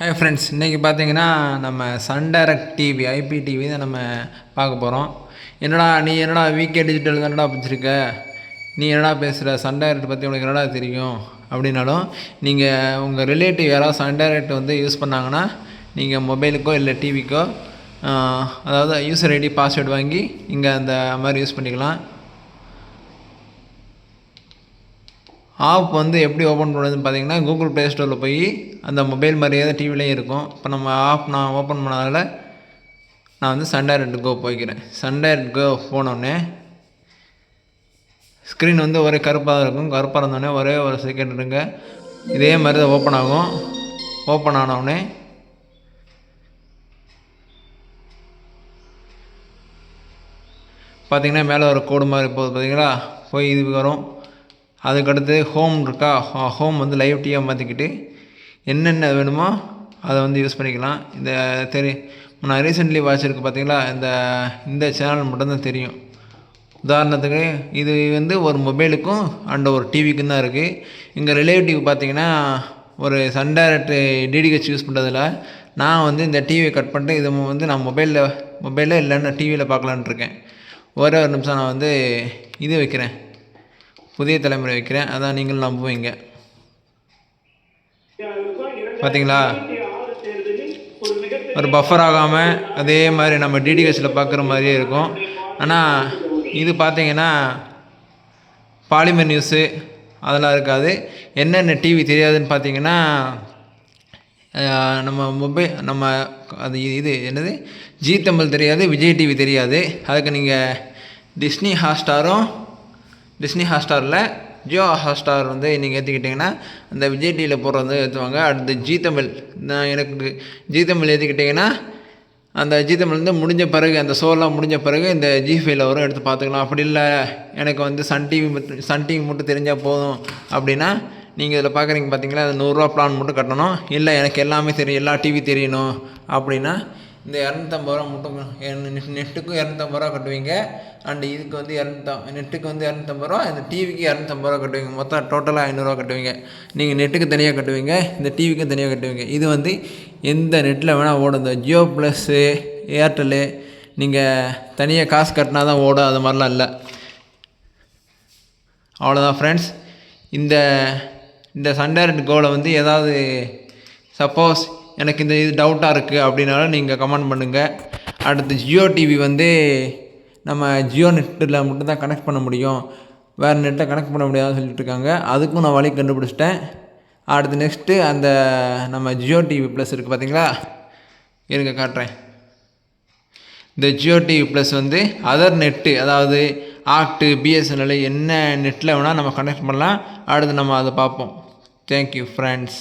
Hi friends இன்றைக்கி பார்த்தீங்கன்னா நம்ம Sun direct TV IP TV தான் நம்ம பார்க்க போகிறோம் என்னடா நீ என்னடா விகே டிஜிட்டல் தானடா பிடிச்சிருக்க? நீ என்னடா பேசுகிற சன் டைரக்ட் பற்றி உனக்கு என்னடா தெரியும்? அப்படின்னாலும் நீங்கள் உங்கள் ரிலேட்டிவ் யாராவது சன் டைரக்ட் வந்து யூஸ் பண்ணாங்கன்னா நீங்கள் மொபைலுக்கோ இல்லை டிவிக்கோ அதாவது யூசர் ஐடி பாஸ்வேர்டு வாங்கி இங்கே அந்த மாதிரி யூஸ் பண்ணிக்கலாம். ஆப் வந்து எப்படி ஓப்பன் பண்ணுறதுன்னு பார்த்தீங்கன்னா கூகுள் ப்ளே ஸ்டோரில் போய் அந்த மொபைல் மாதிரியே தான் டிவிலையும் இருக்கும். இப்போ நம்ம ஆப் நான் ஓப்பன் பண்ணதால் நான் வந்து சண்டேரட் கோ போய்க்கிறேன். சண்டேரட் கோ போனோடனே ஸ்க்ரீன் வந்து ஒரே கருப்பாக தான் இருக்கும். கருப்பாக இருந்தோடனே ஒரே ஒரு செகண்ட் இருங்க. இதே மாதிரி தான் ஓப்பன் ஆகும். ஓப்பன் ஆனவுடனே பார்த்தீங்கன்னா மேலே ஒரு கோடு மாதிரி போகுது பார்த்தீங்களா? போய் இது வரும். அதுக்கடுத்து ஹோம் இருக்கா? ஹோம் வந்து லைவ் டீயாக மாற்றிக்கிட்டு என்னென்ன வேணுமோ அதை வந்து யூஸ் பண்ணிக்கலாம். இந்த தெரி நான் ரீசெண்ட்லி வாட்சிருக்கு பார்த்தீங்களா இந்த இந்த சேனல் மட்டும்தான் தெரியும். உதாரணத்துக்கு இது வந்து ஒரு மொபைலுக்கும் அண்ட் ஒரு டிவிக்கும் தான் இருக்குது இங்கே ரிலேட்டிவ் பார்த்தீங்கன்னா ஒரு சன் டிடிஹெச் யூஸ் பண்ணுறதில் நான் வந்து இந்த டிவியை கட் பண்ணிட்டு இது வந்து நான் மொபைலில் மொபைலில் இல்லைன்னா டிவியில் பார்க்கலான்ட்டு இருக்கேன். ஒரே ஒரு நிமிஷம் நான் வந்து இது வைக்கிறேன். புதிய தலைமுறை வைக்கிறேன். அதான் நீங்கள் நம்புவீங்க. பார்த்தீங்களா ஒரு பஃபர் ஆகாமல் அதே மாதிரி நம்ம டிடிஹெச்சில் பார்க்குற மாதிரியே இருக்கும். ஆனால் இது பார்த்தீங்கன்னா பாலிமர் நியூஸு அதெல்லாம் இருக்காது. என்னென்ன டிவி தெரியாதுன்னு பார்த்தீங்கன்னா நம்ம மொபைல் நம்ம அது இது என்னது? ஜி தமிழ் தெரியாது விஜய் டிவி தெரியாது. அதுக்கு நீங்கள் டிஸ்னி ஹாட்ஸ்டாரும் டிஸ்னி ஹாட்ஸ்டாரில் ஜியோ ஹாட்ஸ்டார் வந்து நீங்கள் ஏற்றிக்கிட்டிங்கன்னா அந்த விஜய் டிவியில் போடுறது வந்து ஏற்றுவாங்க. அடுத்து ஜி தமிழ். நான் எனக்கு ஜி தமிழ் ஏற்றிக்கிட்டிங்கன்னா அந்த ஜி தமிழ் வந்து முடிஞ்ச பிறகு அந்த ஷோலாம் முடிஞ்ச பிறகு இந்த ஜி ஃபைவ்ல வரும் எடுத்து பார்த்துக்கலாம். அப்படி இல்லை. எனக்கு வந்து சன் டிவி மட்டும் சன் டிவி மட்டும் தெரிஞ்சால் போதும் அப்படின்னா நீங்கள் இதில் பார்க்குறீங்க பார்த்தீங்களா? அது நூறுரூவா பிளான் மட்டும் கட்டணும். இல்லை எனக்கு எல்லாமே தெரியும் எல்லா டிவி தெரியணும் அப்படின்னா இந்த இரநூத்தம்பது ரூபா மட்டும் நெட்டுக்கும் இரநூத்தம்பது ரூபா கட்டுவீங்க. அண்ட் இதுக்கு வந்து இரநூத்தம் நெட்டுக்கு வந்து இரநூத்தம்பது ரூபா இந்த டிவிக்கு இரநூத்தம்பது ரூபா கட்டுவீங்க. மொத்தம் டோட்டலாக ஐநூறுரூவா கட்டுவீங்க. நீங்கள் நெட்டுக்கு தனியாக கட்டுவீங்க இந்த டிவிக்கும் தனியாக கட்டுவீங்க. இது வந்து எந்த நெட்டில் வேணால் ஓடும். இந்த ஜியோ ப்ளஸ்ஸு ஏர்டெல்லு நீங்கள் தனியாக காசு கட்டினா தான் ஓடும். அது மாதிரிலாம் இல்லை. அவ்வளோதான் ஃப்ரெண்ட்ஸ் இந்த இந்த சன் கோலை கோவில் வந்து ஏதாவது சப்போஸ் எனக்கு இந்த இது டவுட்டாக இருக்குது அப்படின்னாலும் நீங்கள் கமெண்ட் பண்ணுங்கள் அடுத்து ஜியோ டிவி வந்து நம்ம ஜியோ நெட்டில் மட்டும்தான் கனெக்ட் பண்ண முடியும். வேறு நெட்டை கனெக்ட் பண்ண முடியாதுன்னு சொல்லிட்டு இருக்காங்க. அதுக்கும் நான் வழி கண்டுபிடிச்சிட்டேன். அடுத்து நெக்ஸ்ட்டு அந்த நம்ம ஜியோ டிவி ப்ளஸ் இருக்குது பார்த்தீங்களா இருங்க காட்டுறேன். இந்த ஜியோ டிவி ப்ளஸ் வந்து அதர் நெட்டு அதாவது ஆக்டு பிஎஸ்என்எல் என்ன நெட்டில் வேணால் நம்ம கனெக்ட் பண்ணலாம். அடுத்து நம்ம அதை பார்ப்போம். Thank you friends